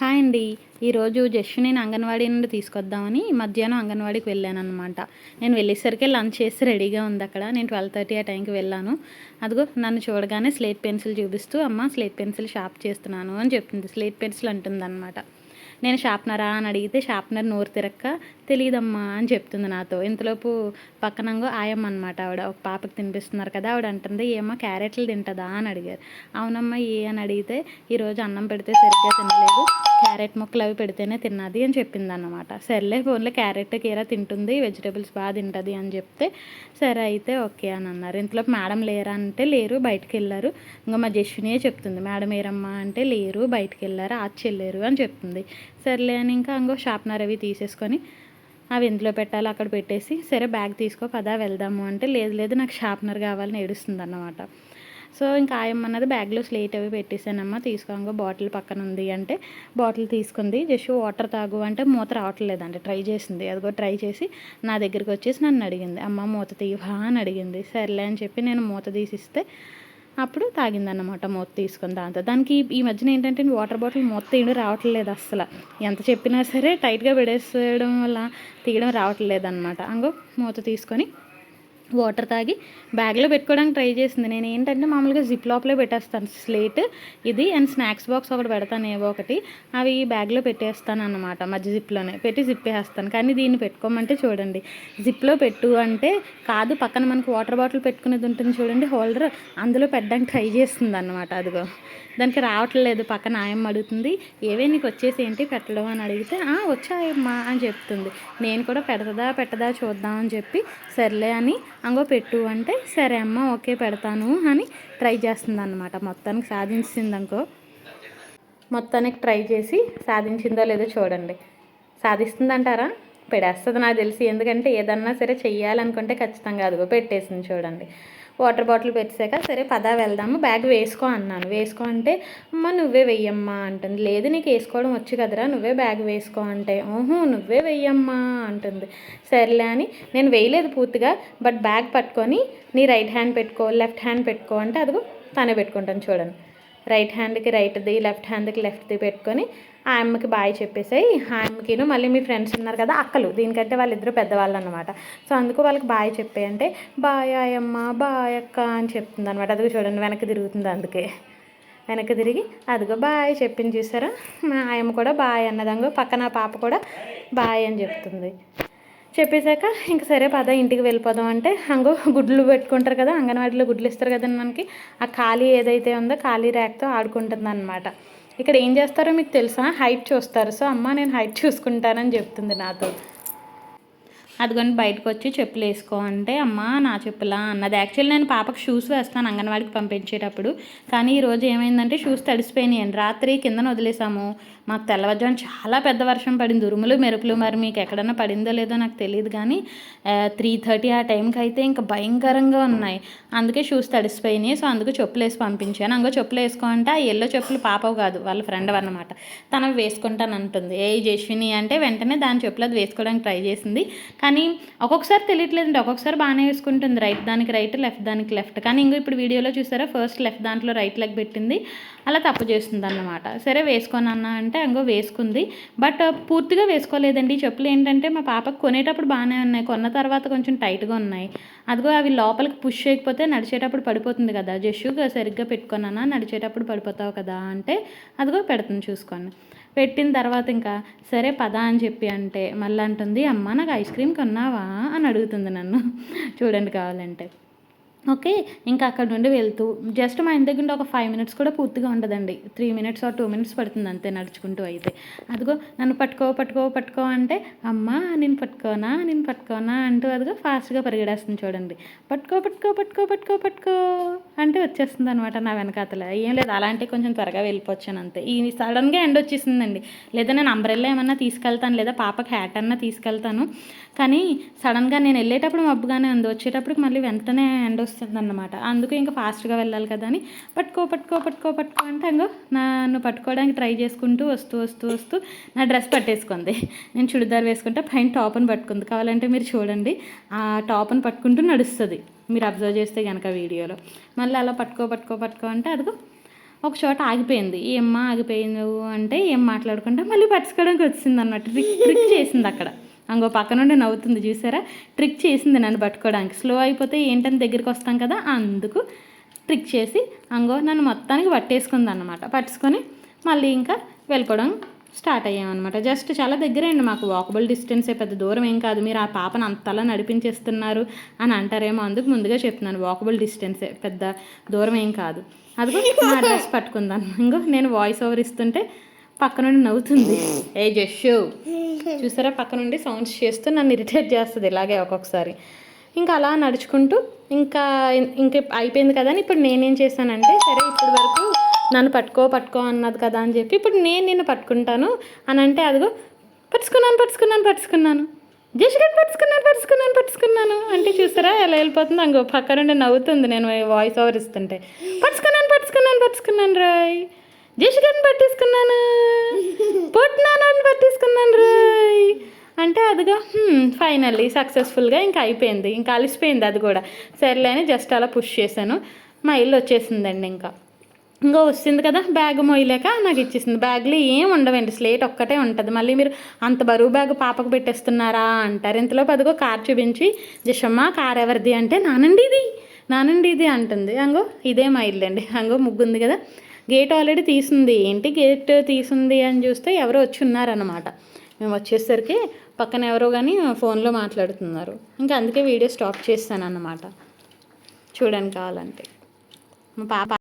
Hi అండి. ఈరోజు just నేను అంగన్వాడీ నుండి తీసుకొద్దామని మధ్యాహ్నం అంగన్వాడీకి వెళ్ళాను అనమాట నేను వెళ్ళేసరికి లంచ్ చేసి రెడీగా ఉంది అక్కడ. నేను ట్వెల్వ్ థర్టీ ఆ టైంకి వెళ్ళాను. అదిగో నన్ను చూడగానే స్లేట్ పెన్సిల్ చూపిస్తూ అమ్మ స్లేట్ పెన్సిల్ షార్ప్ చేస్తున్నాను అని చెప్తుంది స్లేట్ పెన్సిల్ అంటుంది అనమాట నేను షార్ప్నరా అని అడిగితే షార్ప్నర్ నోరు తిరక్క తెలియదమ్మా అని చెప్తుంది నాతో. ఇంతలోపు పక్కనంగో ఆయమ్మ అనమాట ఆవిడ ఒక పాపకి తినిపిస్తున్నారు కదా ఆవిడ అంటుంది ఏమో క్యారెట్లు తింటుందా అని అడిగారు. అవునమ్మా ఏ అని అడిగితే ఈరోజు అన్నం పెడితే సరిగ్గా తినలేదు క్యారెట్ ముక్కలు అవి పెడితేనే తిన్నది అని చెప్పింది అనమాట సర్లే ఫోన్లో క్యారెట్ కీరా తింటుంది వెజిటేబుల్స్ బాగా తింటుంది అని చెప్తే సరే అయితే ఓకే అని అన్నారు. ఇంట్లో మేడం లేరా అంటే లేరు బయటకు వెళ్ళారు. ఇంకా మా జస్వినియే చెప్తుంది మేడం ఏరమ్మా అంటే లేరు బయటకు వెళ్ళారు ఆచి వెళ్ళారు అని చెప్తుంది. సర్లే అని ఇంకా ఇంకో షార్ప్నర్ అవి తీసేసుకొని అవి ఇంట్లో పెట్టాలి అక్కడ పెట్టేసి సరే బ్యాగ్ తీసుకో పదా వెళ్దాము అంటే లేదు లేదు నాకు షార్ప్నర్ కావాలని ఏడుస్తుంది అన్నమాట సో ఇంకా ఆయమ్మన్నది బ్యాగ్లో స్లేట్ అవి పెట్టేసానమ్మా తీసుకోంగో బాటిల్ పక్కన ఉంది అంటే బాటిల్ తీసుకుంది. జస్ట్ వాటర్ తాగు అంటే మూత రావట్లేదండి ట్రై చేసింది. అదిగో ట్రై చేసి నా దగ్గరికి వచ్చేసి నన్ను అడిగింది. అమ్మ మూత తీయవా అని అడిగింది. సర్లే అని చెప్పి నేను మూత తీసిస్తే అప్పుడు తాగిందన్నమాట మూత తీసుకుని దాంతో. దానికి ఈ మధ్యన ఏంటంటే వాటర్ బాటిల్ మూత తీయడం రావట్లేదు అసలు ఎంత చెప్పినా సరే టైట్గా పెడేసేయడం వల్ల తీయడం రావట్లేదు అనమాట అంగో మూత తీసుకొని వాటర్ తాగి బ్యాగ్లో పెట్టుకోవడానికి ట్రై చేసింది. నేను ఏంటంటే మామూలుగా జిప్ లోపలే పెట్టేస్తాను స్లేట్ ఇది అండ్ స్నాక్స్ బాక్స్ ఒకటి పెడతాను ఏవో ఒకటి. అవి బ్యాగ్లో పెట్టేస్తాను అనమాట మధ్య జిప్లోనే పెట్టి జిప్ వేస్తాను. కానీ దీన్ని పెట్టుకోమంటే చూడండి జిప్లో పెట్టు అంటే కాదు పక్కన మనకు వాటర్ బాటిల్ పెట్టుకునేది ఉంటుంది చూడండి హోల్డర్ అందులో పెట్టడానికి ట్రై చేస్తుంది అనమాట అదిగో. దానికి రావట్లేదు పక్కన ఆయమ్మ అడుగుతుంది ఏవే నీకు వచ్చేసి ఏంటి పెట్టడం అని అడిగితే వచ్చాయమ్మా అని చెప్తుంది. నేను కూడా పెడతదా పెట్టదా చూద్దాం అని చెప్పి సర్లే అని అంగో పెట్టు అంటే సరే అమ్మ ఓకే పెడతాను అని ట్రై చేస్తుంది అనమాట మొత్తానికి సాధించింది అనుకో మొత్తానికి ట్రై చేసి సాధించిందో లేదో చూడండి. సాధిస్తుందంటారా? పెడేస్తుంది నాకు తెలిసి. ఎందుకంటే ఏదన్నా సరే చెయ్యాలనుకుంటే ఖచ్చితంగా అదిగో పెట్టేసింది చూడండి. వాటర్ బాటిల్ పెట్టాక సరే పదా వెళ్దాము బ్యాగ్ వేసుకో అన్నాను. వేసుకో అంటే అమ్మ నువ్వే వెయ్యమ్మా అంటుంది. లేదు నీకు వేసుకోవడం వచ్చు కదరా నువ్వే బ్యాగ్ వేసుకో అంటే ఓహో నువ్వే వెయ్యమ్మా అంటుంది. సర్లే అని నేను వేయలేదు పూర్తిగా బట్ బ్యాగ్ పట్టుకొని నీ రైట్ హ్యాండ్ పెట్టుకో లెఫ్ట్ హ్యాండ్ పెట్టుకో అంటే అదిగో తనే పెట్టుకుంటాను చూడండి. రైట్ హ్యాండ్కి రైట్ది లెఫ్ట్ హ్యాండ్కి లెఫ్ట్ది పెట్టుకొని ఆ అమ్మకి బాయ్ చెప్పేసాయి. ఆ అమ్మకిను మళ్ళీ మీ ఫ్రెండ్స్ ఉన్నారు కదా అక్కలు. దీనికంటే వాళ్ళిద్దరు పెద్దవాళ్ళు అనమాట సో అందుకు వాళ్ళకి బాయ్ చెప్పే అంటే బాయ్ ఆయమ్మ బాయ్ అక్క అని చెప్తుంది అనమాట అదిగో చూడండి వెనక్కి తిరుగుతుంది అందుకే. వెనక్కి తిరిగి అదిగో బాయ్ చెప్పింది చూసారా? మా ఆయమ్మ కూడా బాయ్ అన్నదంగో పక్కన పాప కూడా బాయ్ అని చెప్తుంది. చెప్పేశాక ఇంక సరే పద ఇంటికి వెళ్ళిపోదాం అంటే అంగో గుడ్లు పెట్టుకుంటారు కదా అంగన్వాడీలో గుడ్లు ఇస్తారు కదా మనకి ఆ ఖాళీ ఏదైతే ఉందో ఖాళీ ర్యాక్తో ఆడుకుంటుంది అనమాట ఇక్కడ ఏం చేస్తారో మీకు తెలుసా? హైట్ చూస్తారు. సో అమ్మ నేను హైట్ చూసుకుంటానని చెప్తుంది నాతో. అదిగోని బయటకు వచ్చి చెప్పులు వేసుకో అంటే అమ్మ నా చెప్పులా? అన్నది. యాక్చువల్లీ నేను పాపకు షూస్ వేస్తాను అంగన్వాడికి పంపించేటప్పుడు. కానీ ఈరోజు ఏమైందంటే షూస్ తడిసిపోయినాయండి రాత్రి కిందన వదిలేసాము. మాకు తెల్లవారుజామున చాలా పెద్ద వర్షం పడింది. ఉరుములు మెరుపులు మరి మీకు ఎక్కడన్నా పడిందో లేదో నాకు తెలియదు కానీ త్రీ థర్టీ ఆ టైంకి అయితే ఇంకా భయంకరంగా ఉన్నాయి. అందుకే షూస్ తడిసిపోయినాయి. సో అందుకు చెప్పులు వేసి పంపించాను. అంగో చెప్పులు వేసుకో అంటే ఆ ఎల్లో చెప్పులు పాపవు కాదు. వాళ్ళ ఫ్రెండ్ అనమాట తనవి వేసుకుంటాను అంటుంది ఏ జశ్విని అంటే వెంటనే దాని చెప్పులు అది వేసుకోవడానికి ట్రై చేసింది. కానీ కానీ ఒక్కొక్కసారి తెలియట్లేదండి. ఒక్కొక్కసారి బాగానే వేసుకుంటుంది. రైట్ దానికి రైట్ లెఫ్ట్ దానికి లెఫ్ట్. కానీ ఇంకో ఇప్పుడు వీడియోలో చూసారా? ఫస్ట్ లెఫ్ట్ దాంట్లో రైట్ లెగ్ పెట్టింది. అలా తప్పు చేస్తుంది అన్నమాట సరే వేసుకోనన్నా అంటే అంగో వేసుకుంది. బట్ పూర్తిగా వేసుకోలేదండి. చెప్పులు ఏంటంటే మా పాపకు కొనేటప్పుడు బాగానే ఉన్నాయి. కొన్న తర్వాత కొంచెం టైట్గా ఉన్నాయి. అదిగో అవి లోపలికి పుష్ చేయకపోతే నడిచేటప్పుడు పడిపోతుంది కదా. జస్ట్ సరిగ్గా పెట్టుకున్నానా? నడిచేటప్పుడు పడిపోతావు కదా అంటే అదిగో పెడుతుంది చూసుకోండి. పెట్టిన తర్వాత ఇంకా సరే పదా అని చెప్పి అంటే మళ్ళీ అంటుంది అమ్మ నాకు ఐస్ క్రీమ్ కొన్నావా? అని అడుగుతుంది నన్ను. చూడండి కావాలంటే. ఓకే ఇంకా అక్కడ నుండి వెళ్తూ జస్ట్ మా ఇంటి దగ్గర ఒక ఫైవ్ మినిట్స్ కూడా పూర్తిగా ఉండదండి. Three minutes or two minutes పడుతుంది అంతే నడుచుకుంటూ అయితే. అదిగో నన్ను పట్టుకో పట్టుకో పట్టుకో అంటే అమ్మ నేను పట్టుకోనా నేను పట్టుకోనా అంటూ అదిగో ఫాస్ట్గా పరిగెడేస్తుంది చూడండి. పట్టుకో పట్టుకో పట్టుకో పట్టుకో పట్టుకో అంటే వచ్చేస్తుంది అనమాట నా వెనకాతల. ఏం లేదు అలాంటి కొంచెం త్వరగా వెళ్ళిపోవచ్చాను అంతే. ఈ సడన్గా ఎండ్ వచ్చేసిందండి. లేదా నేను అంబ్రెల్లా ఏమన్నా తీసుకెళ్తాను లేదా పాపకి హ్యాట్ అన్నా తీసుకెళ్తాను. కానీ సడన్గా నేను వెళ్ళేటప్పుడు మబ్బుగానే ఉంది. వచ్చేటప్పుడు మళ్ళీ వెంటనే ఎండ్ వస్తుంది అన్నమాట అందుకు ఇంకా ఫాస్ట్గా వెళ్ళాలి కదా అని పట్టుకో పట్టుకో పట్టుకో పట్టుకో అంటే అంగో నన్ను పట్టుకోవడానికి ట్రై చేసుకుంటూ వస్తూ వస్తూ వస్తూ నా డ్రెస్ పట్టేసుకుంది. నేను చుడిదార్ వేసుకుంటే పైన టాప్ని పట్టుకుంది. కావాలంటే మీరు చూడండి ఆ టాప్ని పట్టుకుంటూ నడుస్తుంది. మీరు అబ్జర్వ్ చేస్తే కనుక వీడియోలో. మళ్ళీ అలా పట్టుకో పట్టుకో పట్టుకో అంటే అదిగో ఒక చోట ఆగిపోయింది. ఏమ్మా ఆగిపోయింది అంటే ఏం మాట్లాడుకుంటే మళ్ళీ పట్టుకోవడానికి వచ్చింది అన్నమాట ట్రిక్ రిక్ చేసింది అక్కడ. అంగో పక్క నుండి నవ్వుతుంది చూసారా? ట్రిక్ చేసింది నన్ను పట్టుకోవడానికి. స్లో అయిపోతే ఏంటని దగ్గరికి వస్తాం కదా అందుకు ట్రిక్ చేసి అంగో నన్ను మొత్తానికి పట్టేసుకుంది అనమాట పట్టుకొని మళ్ళీ ఇంకా వెళ్ళిపోవడం స్టార్ట్ అయ్యామన్నమాట. జస్ట్ చాలా దగ్గరే అండి మాకు వాకబుల్ డిస్టెన్సే పెద్ద దూరం ఏం కాదు. మీరు ఆ పాపను అంతలా నడిపించేస్తున్నారు అని అంటారేమో అందుకు ముందుగా చెప్తున్నాను. వాకబుల్ డిస్టెన్సే పెద్ద దూరం ఏం కాదు. అదిగో నా డ్రెస్ పట్టుకుందాను ఇంకో నేను వాయిస్ ఓవర్ ఇస్తుంటే పక్క నుండి నవ్వుతుంది. ఏ జషు చూసారా పక్క నుండి సౌండ్స్ చేస్తూ నన్ను ఇరిటేట్ చేస్తుంది ఇలాగే ఒక్కొక్కసారి. ఇంకా అలా నడుచుకుంటూ ఇంకా ఇంకా అయిపోయింది కదా అని ఇప్పుడు నేనేం చేశానంటే సరే ఇప్పటి వరకు నన్ను పట్టుకో పట్టుకో అన్నది కదా అని చెప్పి ఇప్పుడు నేను నిన్ను పట్టుకుంటాను అని అంటే అదిగో పట్టుకున్నాను పట్టుకున్నాను పట్టుకున్నాను. జస్ట్ పట్టుకున్నాను పట్టుకున్నాను పట్టుకున్నాను అంటే చూసారా ఎలా వెళ్ళిపోతుంది అంగో పక్క నుండి నవ్వుతుంది నేను వాయిస్ ఓవర్ ఇస్తుంటే. పట్టుకున్నాను పట్టుకున్నాను పట్టుకున్నాను రాయ్. జస్ట్ పట్టేసుకున్నాను. పొట్టినాను పట్టేసుకున్నాను రాయ్. అంటే అదిగా ఫైనల్లీ సక్సెస్ఫుల్గా ఇంకా అయిపోయింది. ఇంకా అలిసిపోయింది అది కూడా. సర్లే అని జస్ట్ అలా పుష్ చేశాను. మా ఇల్లు వచ్చేసిందండి ఇంకా. ఇంకా వస్తుంది కదా బ్యాగ్ మోయలేక నాకు ఇచ్చేసింది. బ్యాగ్లో ఏం ఉండవండి స్లేట్ ఒక్కటే ఉంటుంది. మళ్ళీ మీరు అంత బరువు బ్యాగ్ పాపకు పెట్టేస్తున్నారా అంటారు. ఇంతలో పదిగో కార్ చూపించి జషమ్మ కార్ ఎవరిది? అంటే నానండి ఇది. నానండి ఇది అంటుంది. అంగో ఇదే మా ఇల్లు అండి అంగో ముగ్గుంది కదా. గేట్ ఆల్రెడీ తీసింది. ఏంటి గేట్ తీసింది అని చూస్తే ఎవరో వచ్చి ఉన్నారన్నమాట. మేము వచ్చేసరికి పక్కన ఎవరో కానీ ఫోన్లో మాట్లాడుతున్నారు. ఇంకా అందుకే వీడియో స్టాప్ చేస్తాను అన్నమాట చూడండి కావాలంటే. మా పాప